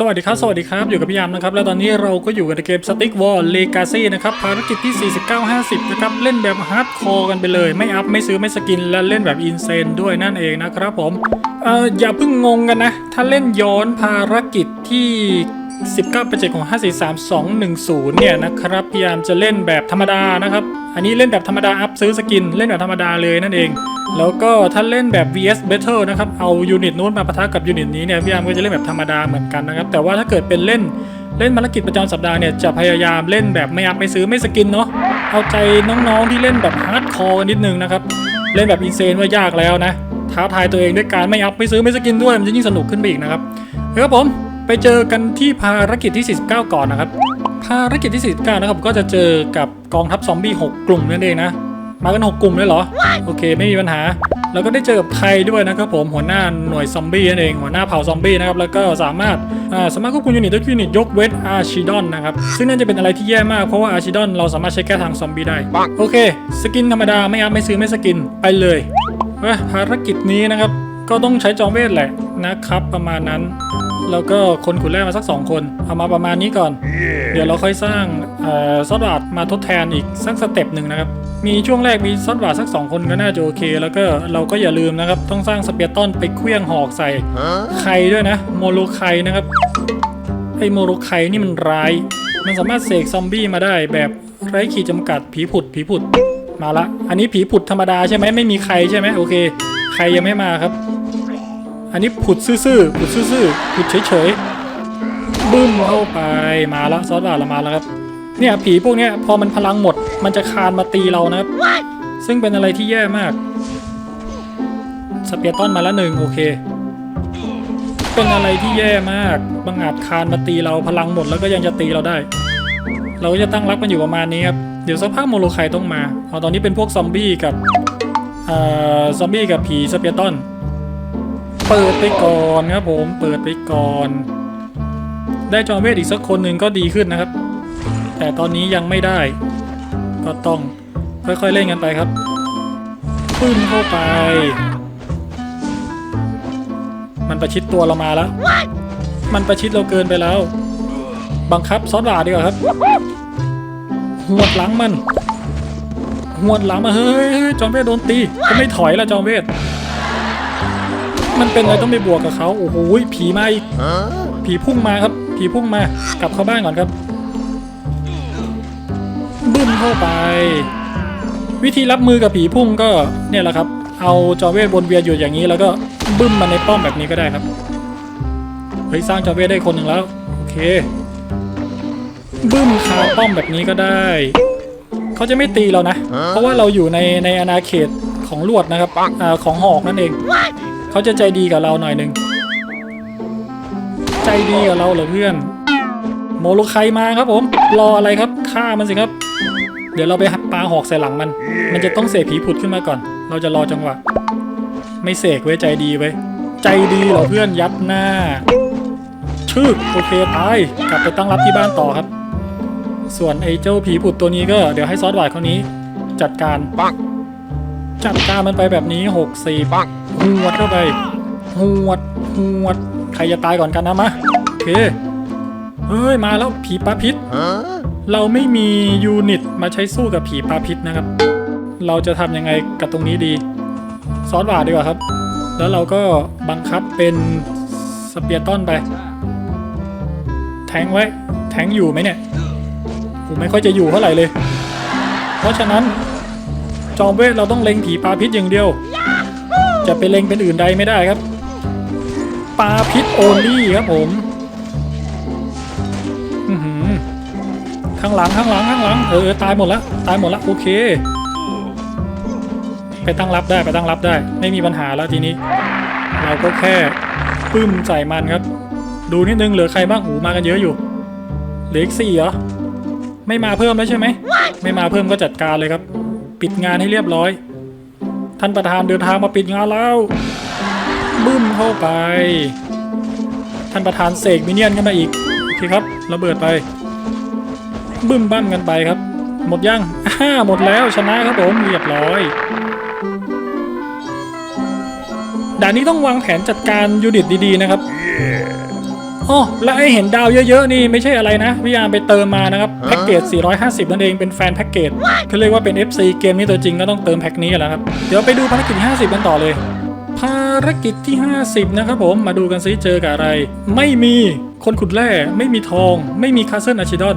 สวัสดีครับ สวัสดีครับ อยู่กับพี่ยามนะครับ แล้วตอนนี้เราก็อยู่กันในเกม Stick Wall Legacy นะครับ ภารกิจที่ 4950 นะครับ เล่นแบบฮาร์ดคอร์กันไปเลย ไม่อัพ ไม่ซื้อ ไม่สกิน และเล่นแบบอินเซนด้วยนั่นเองนะครับผม เอ่อ อย่าเพิ่งงงกันนะ ถ้าเล่นย้อนภารกิจที่ 19 ประเจกของ 543210 เนี่ยนะครับพยายามจะเล่นแบบธรรมดานะครับ อันนี้เล่นแบบธรรมดาอัพซื้อสกินเล่นแบบธรรมดาเลยนั่นเอง แล้วก็ถ้าเล่นแบบ vs battle นะครับเอายูนิตนู้นมาปะทะกับยูนิตนี้เนี่ยพี่ยามก็จะเล่นแบบธรรมดาเหมือนกันนะครับแต่ว่าถ้าเกิดเป็นเล่นเล่นภารกิจประจำสัปดาห์เนี่ยจะพยายามเล่นแบบไม่อัพไม่ซื้อไม่สกินเนาะเอาใจน้องๆที่เล่นแบบฮาร์ดคอร์นิดนึงนะครับเล่นแบบอินเซนว่ายากแล้วนะท้าทายตัวเองด้วยการไม่อัพไม่ซื้อไม่สกินด้วยมันจะยิ่งสนุกขึ้นไปอีกนะครับครับผมไปเจอกันที่ภารกิจที่ 49 ก่อนนะครับ ภารกิจที่49นะครับก็จะเจอกับกองทัพซอมบี้6กลุ่มนั่นเองนะ มากัน 6 กลุ่มเลยเหรอ โอเค ไม่มีปัญหา แล้วก็ได้เจอกับไทยด้วยนะครับผมหัวหน้าหน่วยซอมบี้นั่นเองหัวหน้าเผ่าซอมบี้นะครับแล้วก็สามารถอ่าสามารถควบคุมยูนิตทุกยูนิตยกเว้นอาร์ชิดอนนะครับซึ่งน่าจะเป็นอะไรที่แย่มากเพราะว่าอาร์ชิดอนเราสามารถใช้แก้ทางซอมบี้ได้โอเค สกินธรรมดาไม่อัพไม่ซื้อไม่สกินไปเลยเว้ยภารกิจนี้นะครับ ก็ต้องใช้จอมเวทแหละนะครับ ประมาณนั้น แล้วก็คนขุดแร่มาสัก 2 คน เอามาประมาณนี้ก่อน เดี๋ยวเราค่อยสร้างเอ่อซอสบาดมาทดแทนอีกสักสเต็ปหนึ่งนะครับ มีช่วงแรกมีซอสบาดสัก 2 คนก็น่าจะโอเค แล้วก็เราก็อย่าลืมนะครับ ต้องสร้างสเปียร์ต้นไปเคลี้ยงหอกใส่ไข่ด้วยนะ โมโลไข่นะครับไอโมโลไข่นี่มันร้าย มันสามารถเสกซอมบี้มาได้แบบไร้ขีดจำกัดผีผุดผีผุดมาละ อันนี้ผีผุดธรรมดาใช่ไหมไม่มีใครใช่ไหมโอเค ใครยังไม่มาครับ อันนี้ผุดซื่อๆผุดซื่อๆผุดเฉยๆบึ้มเข้าไปมาแล้วซอสบาดเรามาแล้วครับ เนี่ยผีพวกเนี้ยพอมันพลังหมด มันจะคานมาตีเรานะครับ ซึ่งเป็นอะไรที่แย่มาก สเปียร์ต้นมาแล้วหนึ่งโอเคเป็นอะไรที่แย่มาก บังอาจคานมาตีเราพลังหมดแล้วก็ยังจะตีเราได้ เราก็จะตั้งรับกันอยู่ประมาณนี้ครับ เดี๋ยวสักพักโมโลไคต้องมา เอาตอนนี้เป็นพวกซอมบี้กับ ซอมบี้กับผีสเปียร์ต้นเปิดไปก่อนครับผม เปิดไปก่อน ได้จอมเวทอีกสักคนหนึ่งก็ดีขึ้นนะครับ แต่ตอนนี้ยังไม่ได้ ก็ต้องค่อยๆเล่นกันไปครับปึ้มเข้าไป มันประชิดตัวเรามาแล้ว มันประชิดเราเกินไปแล้ว บังคับซอสบาดดีกว่าครับ หัวหลังมัน หวดหลังมาเฮ้ยจอมเวทโดนตีก็ไม่ถอยละจอมเวท มันเป็นอะไรต้องไปบวกกับเขาโอ้โหผีมาอีกผีพุ่งมาครับ ผีพุ่งมากลับเข้าบ้านก่อนครับบึ้มเข้าไป วิธีรับมือกับผีพุ่งก็เนี่ยแหละครับ เอาจอมเวทวนเวียนอยู่อย่างนี้ แล้วก็บึ้มมันในป้อมแบบนี้ก็ได้ครับเฮ้ยสร้างจอมเวทได้คนหนึ่งแล้วโอเคบึ้มคาป้อมแบบนี้ก็ได้ เขาจะไม่ตีเรานะ เพราะว่าเราอยู่ในในอาณาเขตของลวดนะครับอาของหอกนั่นเอง เขาจะใจดีกับเราหน่อยหนึ่งใจดีกับเราเหรอเพื่อน โมโลไคมาครับผม รออะไรครับฆ่ามันสิครับ เดี๋ยวเราไปปาหอกใส่หลังมัน มันจะต้องเสกผีผุดขึ้นมาก่อน เราจะรอจังหวะ ไม่เสกไว้ใจดีไว้ใจดีเหรอเพื่อนยัดหน้า ชึกโอเคตายกลับไปตั้งรับที่บ้านต่อครับ ส่วนไอ้เจ้าผีผุดตัวนี้ก็เดี๋ยวให้ซอสหวายคนนี้ จัดการจัดการมันไปแบบนี้หกสี่ปักหวดเข้าไปหวดหวดใครจะตายก่อนกันนะมะโอเคเฮ้ยมาแล้วผีปลาพิษเราไม่มียูนิตมาใช้สู้กับผีปลาพิษนะครับ เราจะทำยังไงกับตรงนี้ดี ซอสหวาดดีกว่าครับ แล้วเราก็บังคับเป็นสเปียร์ต้นไป แทงไว้ แทงอยู่ไหมเนี่ย ผมไม่ค่อยจะอยู่เท่าไหร่เลย เพราะฉะนั้น จอมเวทเราต้องเล็งผีปลาพิษอย่างเดียว จะไปเล็งเป็นอื่นใดไม่ได้ครับปลาพิษโอลี่ครับผมอื้อหือข้างหลังข้างหลังข้างหลังเออตายหมดแล้วตายหมดแล้วโอเค ไปตั้งรับได้ไปตั้งรับได้ ไม่มีปัญหาแล้วทีนี้ เราก็แค่ปึ้มใส่มันครับ ดูนิดนึงเหลือใครบ้างหูมากันเยอะอยู่เหลืออีกสี่เหรอ ไม่มาเพิ่มแล้วใช่ไหม ไม่มาเพิ่มก็จัดการเลยครับ ปิดงานให้เรียบร้อย ท่านประธานเดินทางมาปิดงานแล้วบึ้มเข้าไป ท่านประธานเสกมินเนี่ยนกันมาอีกโอเคครับระเบิดไป บึ้มบั้มกันไปครับ หมดยังอ่าหมดแล้วชนะครับผมเรียบร้อยด่านนี้ต้องวางแผนจัดการยูนิตดีๆนะครับ อ๋อและไอเห็นดาวเยอะๆนี่ไม่ใช่อะไรนะพี่ยามไปเติมมานะครับแพ็กเกจ 450 นั่นเองเป็นแฟนแพ็กเกจเขาเรียกว่าเป็น FC เกมนี้ตัวจริงก็ต้องเติมแพ็กนี้แหละครับเดี๋ยวไปดูภารกิจที่50 กันต่อเลย ภารกิจที่ 50 นะครับผมมาดูกันซิเจอกับอะไร ไม่มีคนขุดแร่ไม่มีทอง ไม่มีคาสเซิลอาชิดอน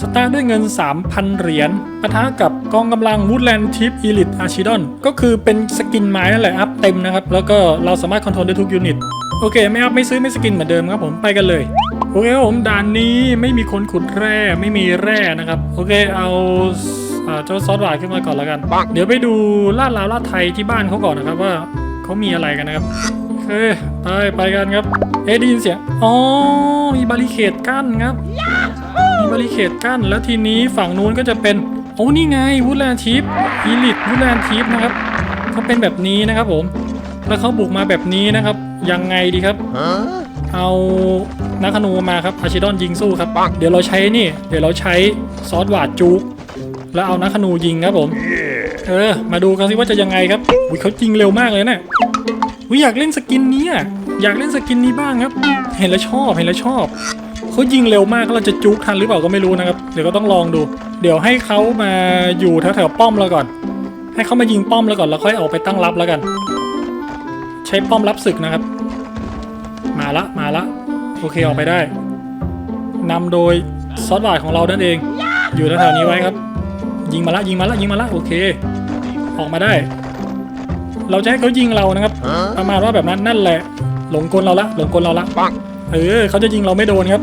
สตาร์ทด้วยเงิน 3,000 เหรียญปะทะกับกองกำลังวูดแลนด์ทิปอีลิทอาชิดอนก็คือเป็นสกินไม้นั่นแหละอัพเต็มนะครับแล้วก็เราสามารถคอนโทรลได้ทุกยูนิต โอเคไม่อัพไม่ซื้อไม่สกินเหมือนเดิมครับผมไปกันเลย โอเคครับผมด่านนี้ไม่มีคนขุดแร่ไม่มีแร่นะครับ โอเคเอาอ่าเจ้าซอสหวานขึ้นมาก่อนแล้วกัน เดี๋ยวไปดูลาดลาวลาดไทยที่บ้านเขาก่อนนะครับว่าเขามีอะไรกันนะครับโอเคไปไปกันครับ เอ๊ะได้ยินเสียงอ๋อมีบาริเคดกั้นครับมีบาริเคดกั้น แล้วทีนี้ฝั่งนู้นก็จะเป็นโอ้นี่ไงวูดแลนทิปอีลิทวูดแลนทิปนะครับเขาเป็นแบบนี้นะครับผม แล้วเขาบุกมาแบบนี้นะครับ ยังไงดีครับ เอานักขนูมาครับอาชิดอนยิงสู้ครับ เดี๋ยวเราใช้นี่ เดี๋ยวเราใช้ซอสหวาดจุกแล้วเอานักขนูยิงครับผม เออ มาดูกันสิว่าจะยังไงครับอุ้ยเขายิงเร็วมากเลยนะอุ้ยอยากเล่นสกินนี้อะอยากเล่นสกินนี้บ้างครับ เห็นแล้วชอบเห็นแล้วชอบเขายิงเร็วมากเราจะจุกทันหรือเปล่าก็ไม่รู้นะครับ เดี๋ยวก็ต้องลองดู เดี๋ยวให้เขามาอยู่แถวๆป้อมเราก่อน ให้เขามายิงป้อมแล้วก่อนแล้วค่อยออกไปตั้งรับแล้วกัน ใช้ป้อมรับศึกนะครับ มาละมาละโอเคออกไปได้นำโดยซอสบาดของเรานั่นเอง อยู่แถวๆนี้ไว้ครับ ยิงมาละยิงมาละยิงมาละโอเค ออกมาได้ เราจะให้เขายิงเรานะครับ ประมาณว่าแบบนั้นนั่นแหละ หลงกลเราละหลงกลเราละเออเขาจะยิงเราไม่โดนครับ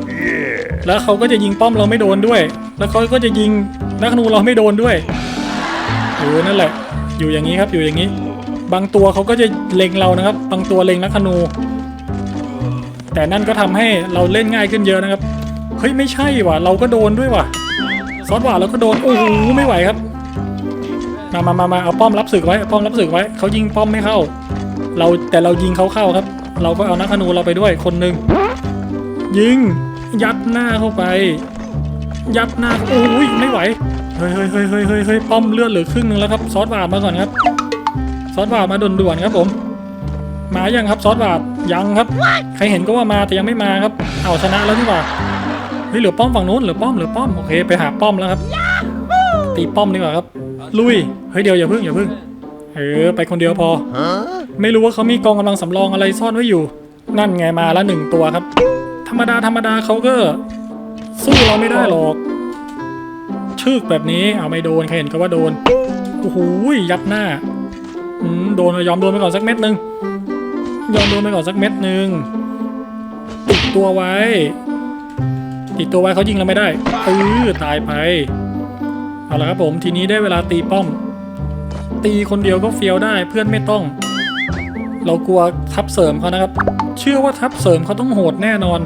แล้วเขาก็จะยิงป้อมเราไม่โดนด้วย แล้วเขาก็จะยิงนักนูเราไม่โดนด้วยเออนั่นแหละ อยู่อย่างนี้ครับอยู่อย่างนี้ บางตัวเขาก็จะเล็งเรานะครับ บางตัวเล็งนักธนู แต่นั่นก็ทำให้เราเล่นง่ายขึ้นเยอะนะครับ เฮ้ยไม่ใช่ว่ะ เราก็โดนด้วยว่ะ ซอสหวานเราก็โดน โอ้โหไม่ไหวครับ มามามามาเอาป้อมรับศึกไว้ป้อมรับศึกไว้ เขายิงป้อมไม่เข้า เราแต่เรายิงเขาเข้าครับ เราก็เอานักธนูเราไปด้วยคนหนึ่งยิง ยัดหน้าเข้าไป ยัดหน้า โอ้ยไม่ไหว เฮ้ยเฮ้ยเฮ้ยเฮ้ยเฮ้ยเฮ้ยป้อมเลือดเหลือครึ่งหนึงแล้วครับ ซอสหวานมาก่อนครับ ซอสหวานมาด่วนๆครับผม มายังครับซอสบาดยังครับ ใครเห็นก็ว่ามาแต่ยังไม่มาครับ เอาชนะแล้วนี่หว่าเฮ้ยเหลือป้อมฝั่งนู้นเหลือป้อมเหลือป้อมโอเคไปหาป้อมแล้วครับ ตีป้อมดีกว่าครับ ลุยเฮ้ยเดี๋ยวอย่าพึ่งอย่าพึ่งเออไปคนเดียวพอ ไม่รู้ว่าเขามีกองกำลังสำรองอะไรซ่อนไว้อยู่ นั่นไงมาละหนึ่งตัวครับ ธรรมดาธรรมดาเขาก็สู้เราไม่ได้หรอกชึกแบบนี้เอาไม่โดนใครเห็นก็ว่าโดนโอ้โหยัดหน้าอืม โดนยอมโดนไปก่อนสักเม็ดหนึ่งยอมโดนไปก่อนสักเม็ดหนึ่งติดตัวไว้ ติดตัวไว้เขายิงเราไม่ได้เออตายไปเอาละครับผมทีนี้ได้เวลาตีป้อม ตีคนเดียวก็เฟียวได้เพื่อนไม่ต้อง เรากลัวทับเสริมเขานะครับ เชื่อว่าทับเสริมเขาต้องโหดแน่นอน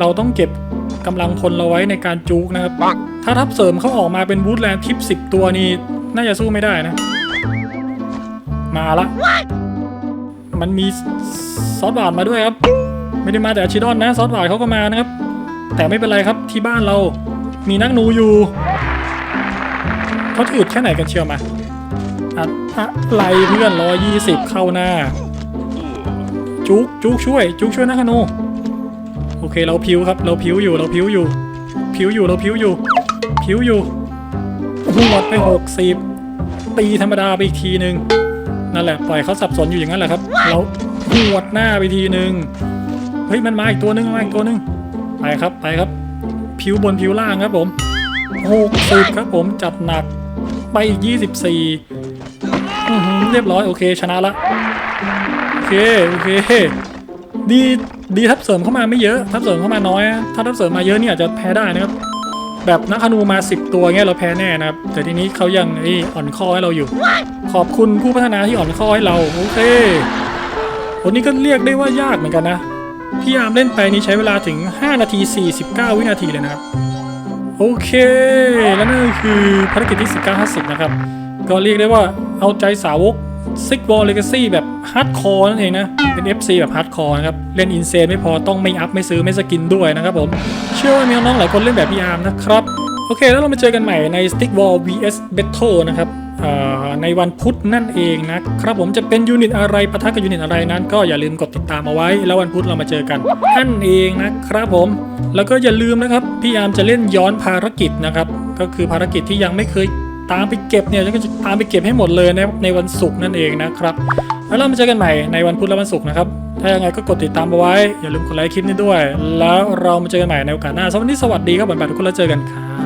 เราต้องเก็บกำลังพลเราไว้ในการจูกนะครับ ถ้าทับเสริมเขาออกมาเป็นบูธแลนด์ทิปสิบตัวนี่น่าจะสู้ไม่ได้นะ มาละ มันมีซอสหวานมาด้วยครับ ไม่ได้มาแต่อาชิดอนนะ ซอสหวานเขาก็มานะครับ แต่ไม่เป็นไรครับที่บ้านเรา มีนักหนูอยู่เขาจะอึดแค่ไหนกันเชียวมาอะอะไรเพื่อนร้อยยี่สิบเข้าหน้า จุกจุกช่วย จุกช่วยนักหนูโอเคเราพิวครับ เราพิวอยู่เราพิวอยู่ พิวอยู่เราพิวอยู่ พิวอยู่หัวดไปหกสิบตีธรรมดาไปอีกทีหนึ่ง นั่นแหละปล่อยเขาสับสนอยู่อย่างนั้นแหละครับ เราหวดหน้าไปทีหนึ่งเฮ้ยมันมาอีกตัวหนึงมาอีกตัวหนึงไปครับไปครับ ผิวบนผิวล่างครับผมหกสิบครับผมจัดหนักไปอีกยี่สิบสี่เรียบร้อยโอเคชนะละโอเคโอเคดีดีทับเสริมเข้ามาไม่เยอะ ทับเสริมเข้ามาน้อย ถ้าทับเสริมมาเยอะเนี่ยอาจจะแพ้ได้นะครับ แบบนักธนูมา 10 ตัวเงี้ยเราแพ้แน่นะครับ แต่ทีนี้เขายังไอ้อ่อนข้อให้เราอยู่ ขอบคุณผู้พัฒนาที่อ่อนข้อให้เราโอเควันนี้ก็เรียกได้ว่ายากเหมือนกันนะพี่ยามเล่นไปนี้ใช้เวลาถึง 5 นาที 49 วินาทีเลยนะครับ โอเค แล้วนั่นคือภารกิจที่ 1950 นะครับ ก็เรียกได้ว่าเอาใจสาวก Six Wall Legacy แบบฮาร์ดคอร์นั่นเองนะ เป็น FC แบบฮาร์ดคอร์นะครับ เล่นอินเซนไม่พอต้องไม่อัพ ไม่ซื้อไม่สกินด้วยนะครับผม เชื่อว่ามีน้องหลายคนเล่นแบบพี่อาร์มนะครับ โอเค แล้วเรามาเจอกันใหม่ใน Stick Wall vs Battle นะครับในวันพุธนั่นเองนะครับผมจะเป็นยูนิตอะไรปะทะกับยูนิตอะไรนั้น ก็อย่าลืมกดติดตามเอาไว้ แล้ววันพุธเรามาเจอกันนั่นเองนะครับผม แล้วก็อย่าลืมนะครับพี่อาร์มจะเล่นย้อนภารกิจนะครับก็คือภารกิจที่ยังไม่เคย ตามไปเก็บเนี่ยก็จะตามไปเก็บให้หมดเลยในในวันศุกร์นั่นเองนะครับ แล้วเรามาเจอกันใหม่ในวันพุธและวันศุกร์นะครับถ้ายังไงก็กดติดตามเอาไว้ อย่าลืมกดไลค์คลิปนี้ด้วย แล้วเรามาเจอกันใหม่ในโอกาสหน้าสวัสดีสวัสดีครับบ๊ายบบทุกคนแล้วเจอกันครับ